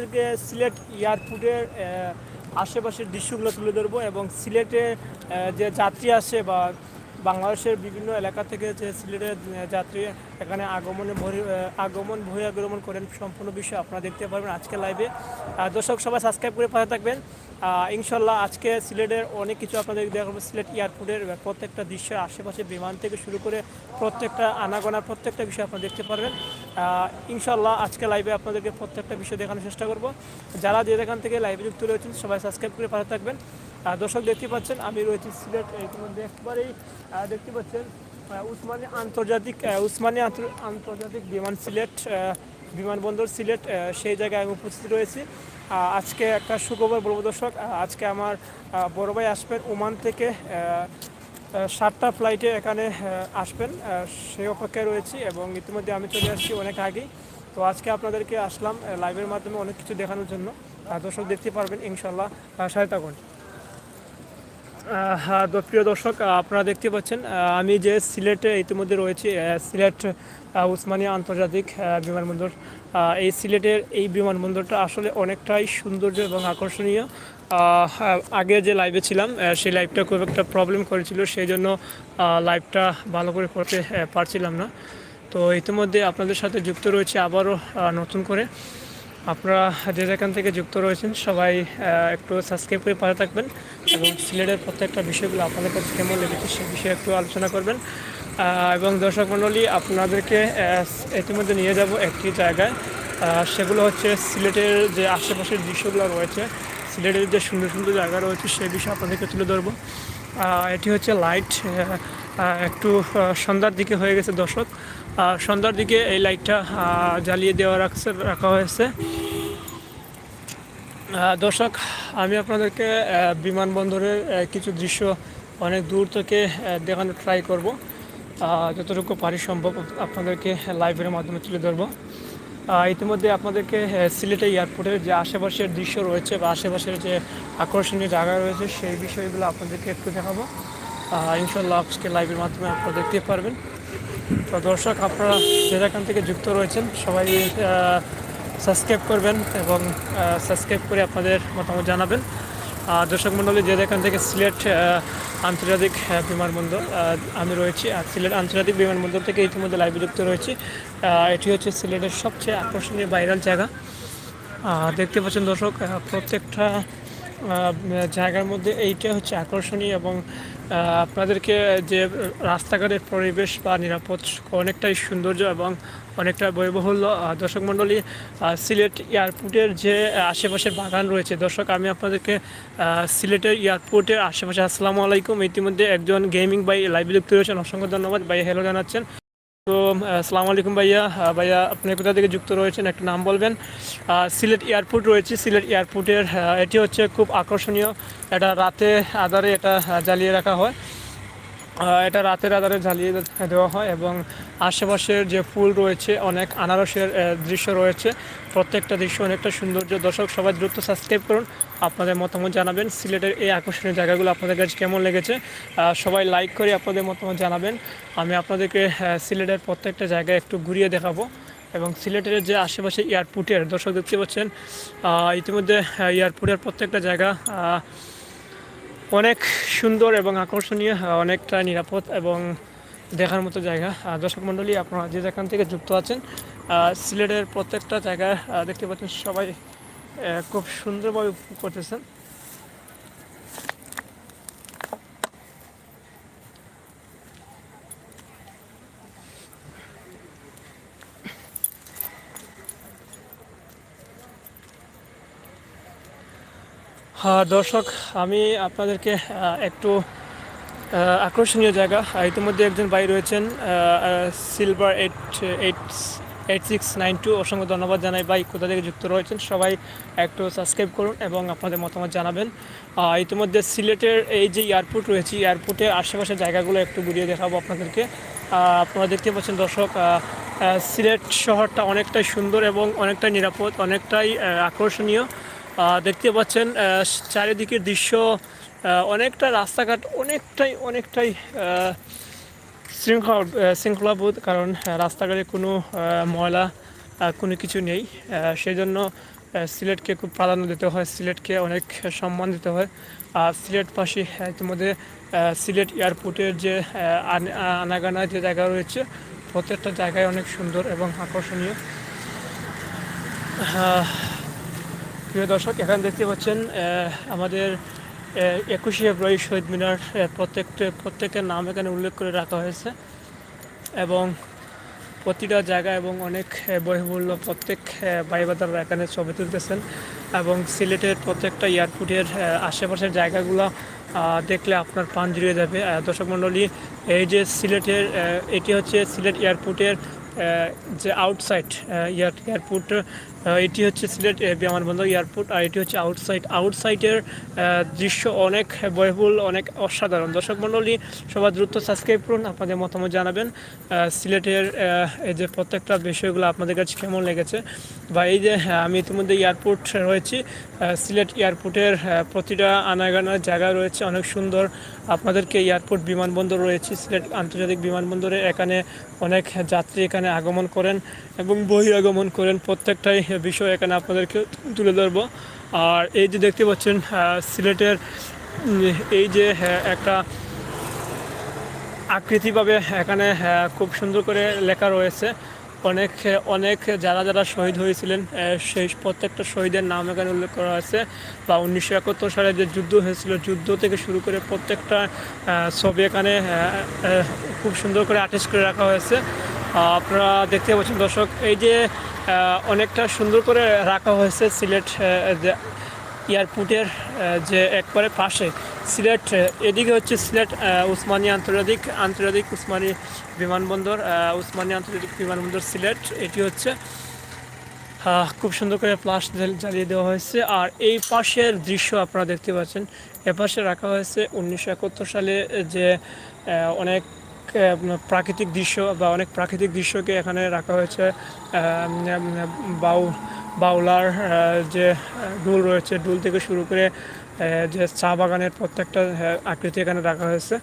আপনাদেরকে সিলেট এয়ারপোর্টের আশেপাশের দৃশ্যগুলো তুলে ধরবো এবং সিলেটে যে যাত্রী আসে বা বাংলাদেশের বিভিন্ন এলাকা থেকে যে সিলেটের যাত্রী এখানে আগমনে আগমন, বহিরাগমন করেন, সম্পূর্ণ বিষয় আপনারা দেখতে পারবেন আজকে লাইভে দর্শক সবাই সাবস্ক্রাইব করে পাশে থাকবেন। ইনশাল্লাহ আজকে সিলেটের অনেক কিছু আপনাদের দেখাবো। সিলেট এয়ারপোর্টের প্রত্যেকটা দৃশ্যের আশেপাশে বিমান থেকে শুরু করে প্রত্যেকটা আনাগোনা প্রত্যেকটা বিষয় আপনারা দেখতে পারবেন। ইনশাল্লাহ আজকে লাইভে আপনাদেরকে প্রত্যেকটা বিষয় দেখানোর চেষ্টা করব। যারা যে যেখান থেকে লাইভে যুক্ত রয়েছেন, সবাই সাবস্ক্রাইব করে পাশে থাকবেন। দর্শক দেখতে পাচ্ছেন, আমি রয়েছি সিলেট ইতিমধ্যে একবারেই দেখতে পাচ্ছেন উসমানী আন্তর্জাতিক উসমানী আন্তর্জাতিক বিমান সিলেট বিমানবন্দর সিলেট সেই জায়গায় আমি উপস্থিত রয়েছি। আজকে একটা সুখবর বলব দর্শক আজকে আমার বড় ভাই আসবেন ওমান থেকে সাতটা ফ্লাইটে এখানে আসবেন সেই অপেক্ষায় রয়েছি এবং ইতিমধ্যে আমি চলে আসছি অনেক আগেই। তো আজকে আপনাদেরকে আসলাম লাইভের মাধ্যমে অনেক কিছু দেখানোর জন্য। দর্শক দেখতে পারবেন ইনশাল্লাহ আহ, হ্যাঁ, প্রিয় দর্শক আপনারা দেখতে পাচ্ছেন আমি যে সিলেটে ইতিমধ্যে রয়েছি সিলেট উসমানিয়া আন্তর্জাতিক বিমানবন্দর এই সিলেটের এই বিমানবন্দরটা আসলে অনেকটাই সৌন্দর্য এবং আকর্ষণীয়। হ্যাঁ, আগে যে লাইভে ছিলাম সেই লাইভটা খুব একটা প্রবলেম করেছিল সেই জন্য লাইভটা ভালো করে করতে পারছিলাম না। তো ইতিমধ্যে আপনাদের সাথে যুক্ত রয়েছে আবারও নতুন করে। আপনারা যে যেখান থেকে যুক্ত রয়েছেন সবাই একটু সাবস্ক্রাইব করে পাশে থাকবেন এবং সিলেটের প্রত্যেকটা বিষয়গুলো আপনাদের কাছে কেমন লেগেছে সে বিষয়ে একটু আলোচনা করবেন। এবং দর্শক মণ্ডলী, আপনাদেরকে ইতিমধ্যে নিয়ে যাব একটি জায়গায়। সেগুলো হচ্ছে সিলেটের যে আশেপাশের দৃশ্যগুলো রয়েছে, সিলেটের যে সুন্দর সুন্দর জায়গা রয়েছে, সে বিষয়ে আপনাদেরকে তুলে ধরবো। এটি হচ্ছে লাইট একটু সন্ধ্যার দিকে হয়ে গেছে দর্শক। সন্ধ্যার দিকে এই লাইটটা জ্বালিয়ে দেওয়া রাখছে, রাখা হয়েছে। দর্শক, আমি আপনাদেরকে বিমানবন্দরের কিছু দৃশ্য অনেক দূর থেকে দেখানোর ট্রাই করব। যতটুকু পারি সম্ভব আপনাদেরকে লাইভের মাধ্যমে তুলে ধরবো। ইতিমধ্যে আপনাদেরকে সিলেটে এয়ারপোর্টের যে আশেপাশের দৃশ্য রয়েছে বা আশেপাশের যে আকর্ষণীয় জায়গা রয়েছে, সেই বিষয়গুলো আপনাদেরকে একটু দেখাবো। ইনশাল্লাহ আজকে লাইভের মাধ্যমে আপনারা দেখতে পারবেন। তো দর্শক, আপনারা যেখান থেকে যুক্ত রয়েছেন, সবাই সাবস্ক্রাইব করবেন এবং সাবস্ক্রাইব করে আপনাদের মতামত জানাবেন। দর্শক মন্ডলী যে যেখান থেকে সিলেট আন্তর্জাতিক বিমানবন্দর আমি রয়েছি আর সিলেট আন্তর্জাতিক বিমানবন্দর থেকে ইতিমধ্যে লাইভে যুক্ত রয়েছি। এটি হচ্ছে সিলেটের সবচেয়ে আকর্ষণীয় ভাইরাল জায়গা। দেখতে পাচ্ছেন দর্শক প্রত্যেকটা জায়গার মধ্যে এইটা হচ্ছে আকর্ষণীয় এবং আপনাদেরকে যে রাস্তাঘাটের পরিবেশ বা নিরাপদ অনেকটাই সৌন্দর্য এবং অনেকটা ব্যয়বহুল আহ, দর্শক মণ্ডলী সিলেট এয়ারপোর্টের যে আশেপাশের বাগান রয়েছে দর্শক আমি আপনাদেরকে সিলেটের এয়ারপোর্টের আশেপাশে আসসালামু আলাইকুম। ইতিমধ্যে একজন গেমিং বাই লাইভ যুক্ত রয়েছেন অসংখ্য ধন্যবাদ। ভাই হ্যালো জানাচ্ছেন। তো আসসালামু আলাইকুম ভাইয়া। ভাইয়া, আপনি কোথা থেকে যুক্ত রয়েছেন একটা নাম বলবেন? সিলেট এয়ারপোর্ট রয়েছে। সিলেট এয়ারপোর্টের এটি হচ্ছে খুব আকর্ষণীয়। এটা রাতে আধারে এটা জ্বালিয়ে রাখা হয়। এটা রাতের আধারে জ্বালিয়ে দেওয়া হয় এবং আশেপাশের যে ফুল রয়েছে, অনেক আনারসের দৃশ্য রয়েছে। প্রত্যেকটা দৃশ্য অনেকটা সৌন্দর্য। দর্শক, সবাই দ্রুত সাবস্ক্রাইব করুন। আপনাদের মতামত জানাবেন। সিলেটের এই আকর্ষণীয় জায়গাগুলো আপনাদের কাছে কেমন লেগেছে? সবাই লাইক করে আপনাদের মতামত জানাবেন। আমি আপনাদেরকে সিলেটের প্রত্যেকটা জায়গায় একটু ঘুরিয়ে দেখাবো। এবং সিলেটের যে আশেপাশে এয়ারপোর্টের দর্শক দেখতে পাচ্ছেন ইতিমধ্যে এয়ারপোর্টের প্রত্যেকটা জায়গা অনেক সুন্দর এবং আকর্ষণীয় অনেকটা নিরাপদ এবং দেখার মতো জায়গা। দর্শক মণ্ডলী, আপনারা যে যেখান থেকে যুক্ত আছেন সিলেটের প্রত্যেকটা জায়গা দেখতে পাচ্ছেন সবাই খুব সুন্দরভাবে করতেছেন। দর্শক, আমি আপনাদেরকে একটু আকর্ষণীয় জায়গা। ইতিমধ্যে একজন ভাই রয়েছেন silver eight eight eight six nine two অসংখ্য ধন্যবাদ জানাই ভাই, কোথা থেকে যুক্ত রয়েছেন? সবাই একটু সাবস্ক্রাইব করুন এবং আপনাদের মতামত জানাবেন। ইতিমধ্যে সিলেটের এই যে এয়ারপোর্ট রয়েছে এয়ারপোর্টের আশেপাশের জায়গাগুলো একটু ঘুরিয়ে দেখাবো আপনাদেরকে। আপনারা দেখতে পাচ্ছেন দর্শক সিলেট শহরটা অনেকটাই সুন্দর এবং অনেকটাই নিরাপদ, অনেকটাই আকর্ষণীয়। দেখতে পাচ্ছেন চারিদিকের দৃশ্য অনেকটা রাস্তাঘাট, অনেকটাই অনেকটাই শৃঙ্খলা শৃঙ্খলাবোধ কারণ রাস্তাঘাটে কোনো ময়লা কোনো কিছু নেই। সেই জন্য সিলেটকে খুব প্রাধান্য দিতে হয়। সিলেটকে অনেক সম্মান দিতে হয়। আর সিলেট পাশে ইতিমধ্যে সিলেট এয়ারপোর্টের যে আনাগানা যে জায়গা রয়েছে, প্রত্যেকটা জায়গায় অনেক সুন্দর এবং আকর্ষণীয়। প্রিয় দর্শক, এখানে দেখতে পাচ্ছেন আমাদের একুশে ফেব্রুয়ারি শহীদ মিনার প্রত্যেকটা, প্রত্যেকের নাম এখানে উল্লেখ করে রাখা হয়েছে এবং প্রতিটা জায়গা এবং অনেক বহিমূল্য প্রত্যেক ভাইবাদাররা এখানে ছবি তুলতেছেন এবং সিলেটের প্রত্যেকটা এয়ারপোর্টের আশেপাশের জায়গাগুলো দেখলে আপনার পান জুড়িয়ে যাবে। দর্শক মণ্ডলী, এই যে সিলেটের এটি হচ্ছে সিলেট এয়ারপোর্টের যে আউটসাইড এয়ারপোর্ট এটি হচ্ছে সিলেট বিমানবন্দর এয়ারপোর্ট আর এটি হচ্ছে আউটসাইড। আউটসাইডের দৃশ্য অনেক ব্যয়বহুল, অনেক অসাধারণ। দর্শক মণ্ডলী সবাই দ্রুত সাবস্ক্রাইব করুন, আপনাদের মতামত জানাবেন। সিলেটের এই যে প্রত্যেকটা বিষয়গুলো আপনাদের কাছে কেমন লেগেছে? বা এই যে আমি ইতিমধ্যে এয়ারপোর্ট রয়েছি সিলেট এয়ারপোর্টের প্রতিটা আনাগানার জায়গা রয়েছে অনেক সুন্দর। আপনাদেরকে এয়ারপোর্ট বিমানবন্দর রয়েছে, সিলেট আন্তর্জাতিক বিমানবন্দরে। এখানে অনেক যাত্রী এখানে আগমন করেন এবং বহিরাগমন করেন প্রত্যেকটাই। বিষয় এখানে আপনাদেরকে তুলে ধরবো। আর এই যে দেখতে পাচ্ছেন সিলেটের এই যে একটা আকৃতিভাবে এখানে খুব সুন্দর করে লেখা রয়েছে। অনেক অনেক যারা যারা শহীদ হয়েছিলেন সেই প্রত্যেকটা শহীদের নাম এখানে উল্লেখ করা হয়েছে বা উনিশশো একাত্তর সালে যে যুদ্ধ হয়েছিল, যুদ্ধ থেকে শুরু করে প্রত্যেকটা ছবি এখানে খুব সুন্দর করে আর্টিস্ট করে রাখা হয়েছে। আপনারা দেখতে পাচ্ছেন দর্শক, এই যে অনেকটা সুন্দর করে রাখা হয়েছে সিলেট এয়ারপোর্টের যে একবারে পাশে সিলেট এদিকে হচ্ছে সিলেট উসমানী আন্তর্জাতিক আন্তর্জাতিক উসমানী বিমানবন্দর উসমানী আন্তর্জাতিক বিমানবন্দর সিলেট, এটি হচ্ছে খুব সুন্দর করে প্লাস জ্বালিয়ে দেওয়া হয়েছে। আর এই পাশের দৃশ্য আপনারা দেখতে পাচ্ছেন, এপাশে রাখা হয়েছে উনিশশো একাত্তর সালে যে অনেক প্রাকৃতিক দৃশ্য বা অনেক প্রাকৃতিক দৃশ্যকে এখানে রাখা হয়েছে। বাউ, বাউলার যে ডুল রয়েছে ডুল থেকে শুরু করে যে চা বাগানের প্রত্যেকটা আকৃতি এখানে রাখা হয়েছে।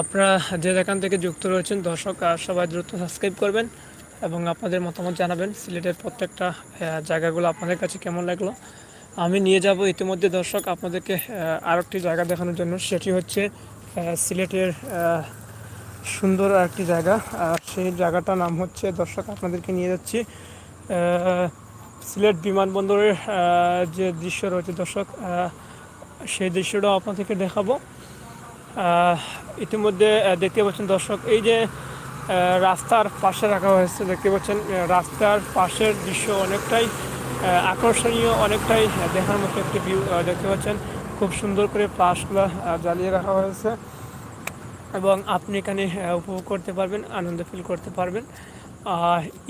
আপনারা যে যেখান থেকে যুক্ত রয়েছেন, দর্শক আর সবাই দ্রুত সাবস্ক্রাইব করবেন এবং আপনাদের মতামত জানাবেন সিলেটের প্রত্যেকটা জায়গাগুলো আপনাদের কাছে কেমন লাগল। আমি নিয়ে যাব ইতিমধ্যে, দর্শক, আপনাদেরকে আরেকটি জায়গা দেখানোর জন্য, সেটি হচ্ছে সিলেটের সুন্দর একটি জায়গা। আর সেই জায়গাটার নাম হচ্ছে, দর্শক আপনাদেরকে নিয়ে যাচ্ছি সিলেট বিমানবন্দরের যে দৃশ্য রয়েছে দর্শক সেই দৃশ্যটাও আপনাদেরকে দেখাবো। ইতিমধ্যে দেখতে পাচ্ছেন দর্শক, এই যে রাস্তার পাশে রাখা হয়েছে, দেখতে পাচ্ছেন, রাস্তার পাশের দৃশ্য অনেকটাই আকর্ষণীয়, অনেকটাই দেখার মতো একটি ভিউ দেখতে পাচ্ছেন। খুব সুন্দর করে প্লাসগুলো জ্বালিয়ে রাখা হয়েছে এবং আপনি এখানে উপভোগ করতে পারবেন, আনন্দ ফিল করতে পারবেন।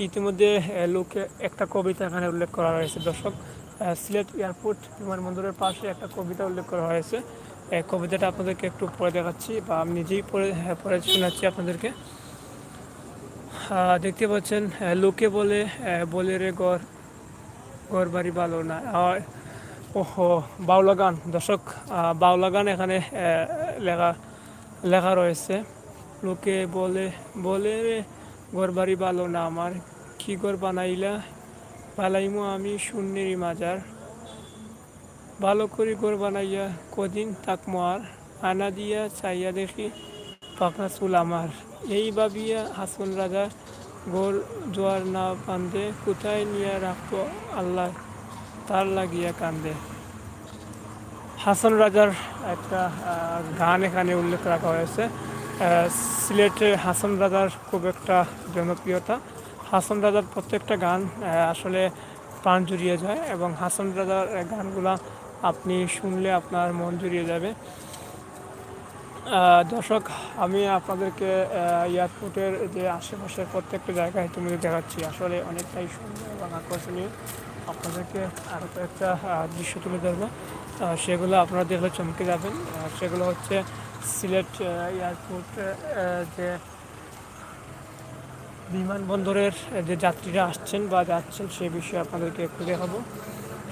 ইতিমধ্যে লোকে একটা কবিতা এখানে উল্লেখ করা হয়েছে। দর্শক সিলেট এয়ারপোর্ট বিমানবন্দরের পাশে একটা কবিতা উল্লেখ করা হয়েছে। কবিতাটা আপনাদেরকে একটু পড়ে দেখাচ্ছি বা আমি নিজেই পড়ে পড়ে শোনাচ্ছি আপনাদেরকে। দেখতে পাচ্ছেন লোকে বলে বলে রে গড় গড় বাড়ি ভালো না ওহো বাউলা গান দর্শক বাউলা গান এখানে লেখা লেখা রয়েছে। লোকে বলে বলে ঘর বাড়ি ভালো না আমার। কি ঘর বানাইলা? বালাইমো আমি শূন্যেরই মাজার। ভালো করে ঘর বানাইয়া কদিন তাকমো আর? আনা দিয়া চাইয়া দেখি পাখনা চুল আমার। এই ভাবিয়া হাসন রাজা গোর জোয়ার না বান্ধে কোথায় নিয়ে রাখব আল্লাহ? তার লাগিয়া কান্দে। হাসান রাজার একটা গান এখানে উল্লেখ রাখা হয়েছে। সিলেটে হাসান রাজার খুব একটা জনপ্রিয়তা। হাসান রাজার প্রত্যেকটা গান আসলে প্রাণ জুড়িয়ে যায় এবং হাসান রাজার গানগুলা আপনি শুনলে আপনার মন জুড়িয়ে যাবে। দর্শক, আমি আপনাদেরকে এয়ারপোর্টের যে আশেপাশের প্রত্যেকটা জায়গা ইতিমধ্যে দেখাচ্ছি। আসলে অনেকটাই সুন্দর এবং আকর্ষণীয়। আপনাদেরকে আরও কয়েকটা দৃশ্য তুলে ধরবো। সেগুলো আপনারা দেখলে চমকে যাবেন। সেগুলো হচ্ছে সিলেট এয়ারপোর্ট যে বিমানবন্দরের যে যাত্রীরা আসছেন বা যাচ্ছেন সেই বিষয়ে আপনাদেরকে একটু দেখাবো।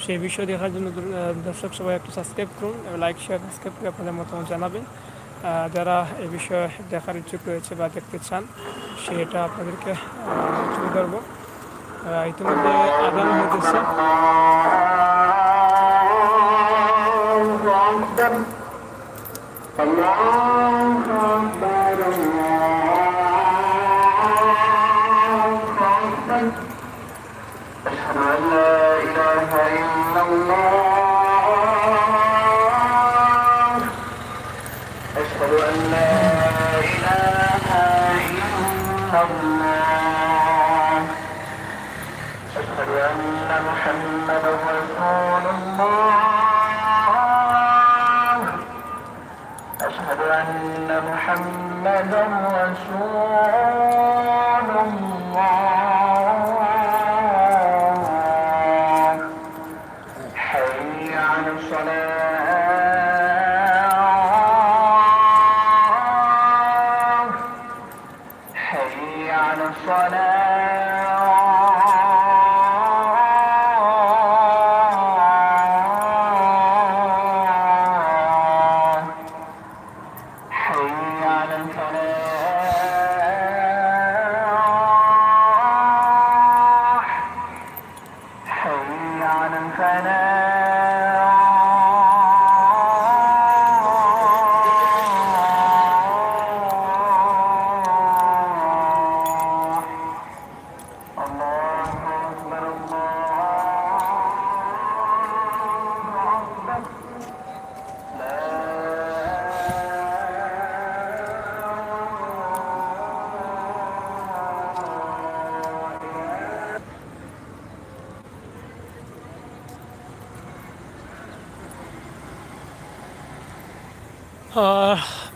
সেই বিষয় দেখার জন্য দর্শক সবাই একটু সাবস্ক্রাইব করুন, লাইক, শেয়ার, সাবস্ক্রাইব করে আপনাদের মতামত জানাবেন। যারা এ বিষয়ে দেখার ইচ্ছুক রয়েছে বা দেখতে চান, সেটা আপনাদেরকে তুলে ধরবো। ইতিমধ্যে আদান হতেছে أشهد أن محمدا رسول الله.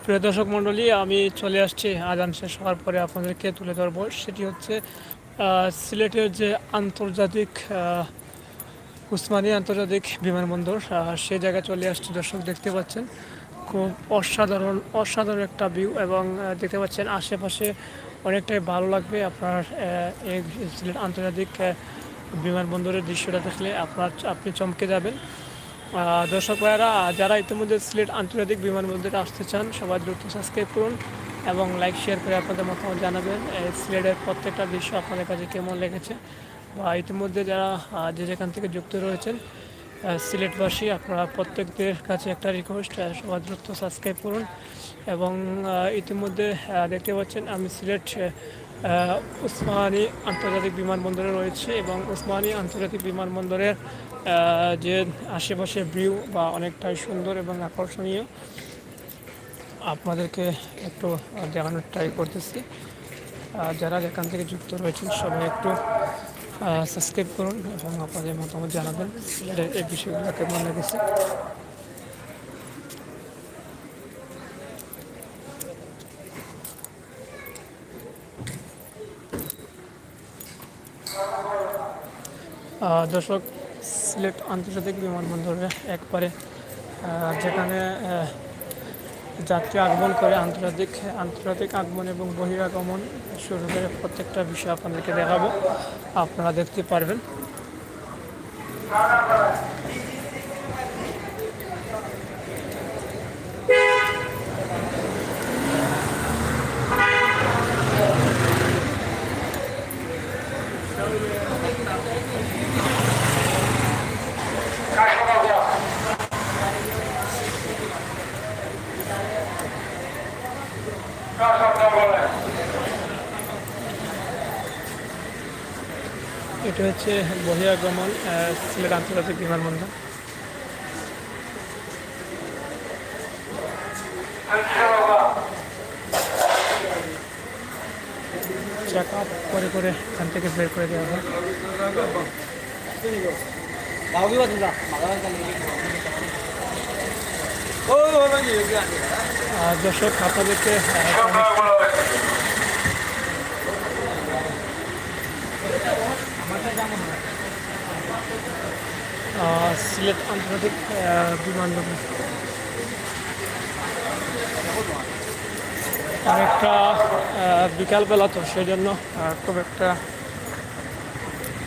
প্রিয় দর্শক মণ্ডলী, আমি চলে আসছি। আজান শেষ হওয়ার পরে আপনাদেরকে তুলে ধরবো। সেটি হচ্ছে সিলেটের যে আন্তর্জাতিক উসমানী আন্তর্জাতিক বিমানবন্দর সে জায়গায় চলে আসছি। দর্শক, দেখতে পাচ্ছেন, খুব অসাধারণ অসাধারণ একটা ভিউ এবং দেখতে পাচ্ছেন, আশেপাশে অনেকটাই ভালো লাগবে আপনার এই সিলেট আন্তর্জাতিক বিমানবন্দরের দৃশ্যটা দেখলে। আপনার, আপনি চমকে যাবেন। দর্শক ভাইয়েরা, যারা ইতিমধ্যে সিলেট আন্তর্জাতিক বিমানবন্দরে আসতে চান, সবাই দ্রুত সাবস্ক্রাইব করুন এবং লাইক শেয়ার করে আপনাদের মতামত জানাবেন। সিলেটের প্রত্যেকটা দৃশ্য আপনাদের কাছে কেমন লেগেছে? বা ইতিমধ্যে যারা যে যেখান থেকে যুক্ত রয়েছেন সিলেটবাসী, আপনারা প্রত্যেকদের কাছে একটা রিকোয়েস্ট সবাই দ্রুত সাবস্ক্রাইব করুন। এবং ইতিমধ্যে দেখতে পাচ্ছেন, আমি সিলেট উসমানী আন্তর্জাতিক বিমানবন্দরে রয়েছে এবং উসমানী আন্তর্জাতিক বিমানবন্দরের যে আশেপাশের ভিউ বা অনেকটাই সুন্দর এবং আকর্ষণীয়, আপনাদেরকে একটু দেখানোর ট্রাই করতেছি। যারা যেখান থেকে যুক্ত রয়েছেন, সবাই একটু সাবস্ক্রাইব করুন এবং আপনাদের মতামত জানাবেন এই বিষয়গুলো কেমন লেগেছে দর্শক সিলেট আন্তর্জাতিক বিমানবন্দরে একবারে যেখানে যাত্রী আগমন করে আন্তর্জাতিক আন্তর্জাতিক আগমন এবং বহিরাগমন শুরু করে প্রত্যেকটা বিষয় আপনাদেরকে দেখাবো। আপনারা দেখতে পারবেন। এটা হচ্ছে বহিরাগমন সিলেট আন্তর্জাতিক বিমানবন্দর চেক আপ করে করে এখান থেকে বের করে দেওয়া হয় আর দর্শক আপনাদেরকে সিলেট আন্তর্জাতিক বিমানবন্দর। আহ, বিকালবেলা তো সেই জন্য খুব একটা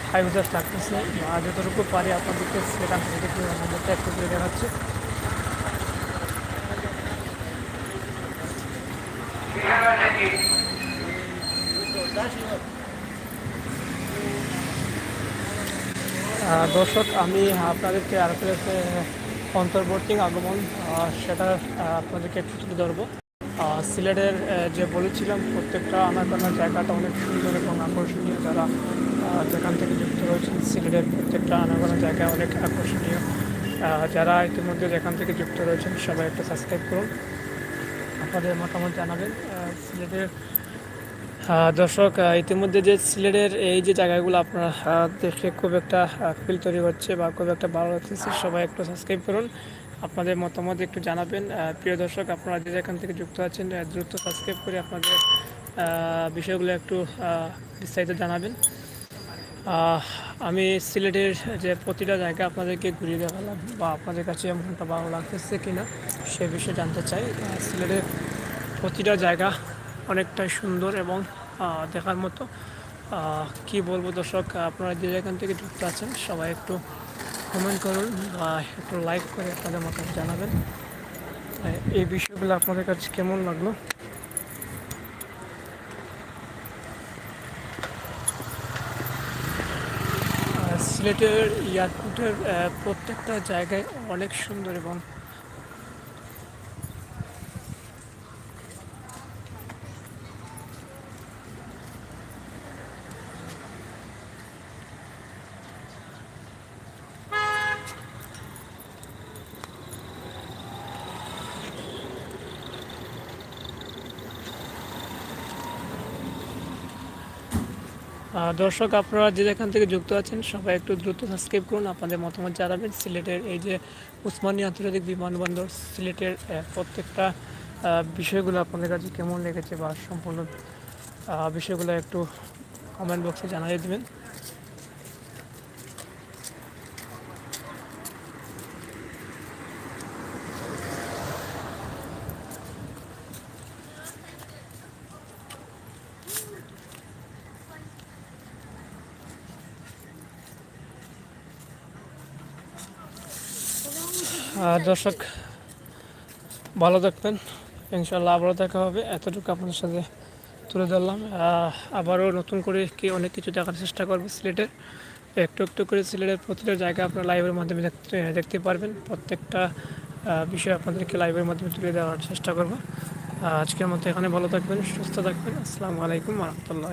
হাই উজাস লাগতেছে যতটুকু পারি আপনাদেরকে সিলেট আন্তর্জাতিক বিমানবন্দরটা একটু দেখাচ্ছি। দর্শক, আমি আপনাদেরকে আরপিএফ অন্তর্বর্তী আগমন সেটা আপনাদেরকে একটু তুলে ধরবো। সিলেটের যে বলেছিলাম, প্রত্যেকটা আনাগোনা জায়গাটা অনেক সুন্দর এবং আকর্ষণীয়। যারা যেখান থেকে যুক্ত রয়েছেন, সিলেটের প্রত্যেকটা আনাগোনা জায়গা অনেক আকর্ষণীয়। যারা ইতিমধ্যে যেখান থেকে যুক্ত রয়েছেন, সবাই একটা সাবস্ক্রাইব করুন। আপনাদের মতামত জানাবেন। সিলেটের দর্শক ইতিমধ্যে যে সিলেটের এই যে জায়গাগুলো আপনারা দেখে খুব একটা ফিল তৈরি হচ্ছে বা খুব একটা ভালো লাগতেছে, সবাই একটু সাবস্ক্রাইব করুন। আপনাদের মতামত একটু জানাবেন। প্রিয় দর্শক, আপনারা যে যেখান থেকে যুক্ত আছেন দ্রুত সাবস্ক্রাইব করে আপনাদের বিষয়গুলো একটু বিস্তারিত জানাবেন। আমি সিলেটের যে প্রতিটা জায়গা আপনাদেরকে ঘুরিয়ে দেখালাম বা আপনাদের কাছে এমনটা ভালো লাগতেছে কিনা সে বিষয়ে জানতে চাই। সিলেটের প্রতিটা জায়গা অনেকটাই সুন্দর এবং দেখার মতো। কি বলব দর্শক, আপনারা যে যেখান থেকে যুক্ত আছেন, সবাই একটু কমেন্ট করুন বা একটু লাইক করে আপনাদের মতামত জানাবেন। এই বিষয়গুলো আপনাদের কাছে কেমন লাগল? সিলেটের এয়ারপোর্টের প্রত্যেকটা জায়গায় অনেক সুন্দর এবং দর্শক, আপনারা যে যেখান থেকে যুক্ত আছেন, সবাই একটু দ্রুত সাবস্ক্রাইব করুন। আপনাদের মতামত জানাবেন। সিলেটের এই যে উসমানী আন্তর্জাতিক বিমানবন্দর, সিলেটের প্রত্যেকটা বিষয়গুলো আপনাদের কাছে কেমন লেগেছে বা সম্পূর্ণ বিষয়গুলো একটু কমেন্ট বক্সে জানিয়ে দেবেন। আহ, দর্শক ভালো থাকবেন। ইনশাল্লাহ আবারও দেখা হবে। এতটুকু আপনাদের সাথে তুলে ধরলাম। আবারও নতুন করে কি অনেক কিছু দেখার চেষ্টা করব সিলেটের। একটু একটু করে সিলেটের প্রতিটা জায়গা আপনার লাইভের মাধ্যমে দেখতে দেখতে পারবেন। প্রত্যেকটা বিষয় আপনাদেরকে লাইভের মাধ্যমে তুলে দেওয়ার চেষ্টা করব। আজকের মতো এখানে ভালো থাকবেন সুস্থ থাকবেন। আসসালামু আলাইকুম রহমতুল্লাহ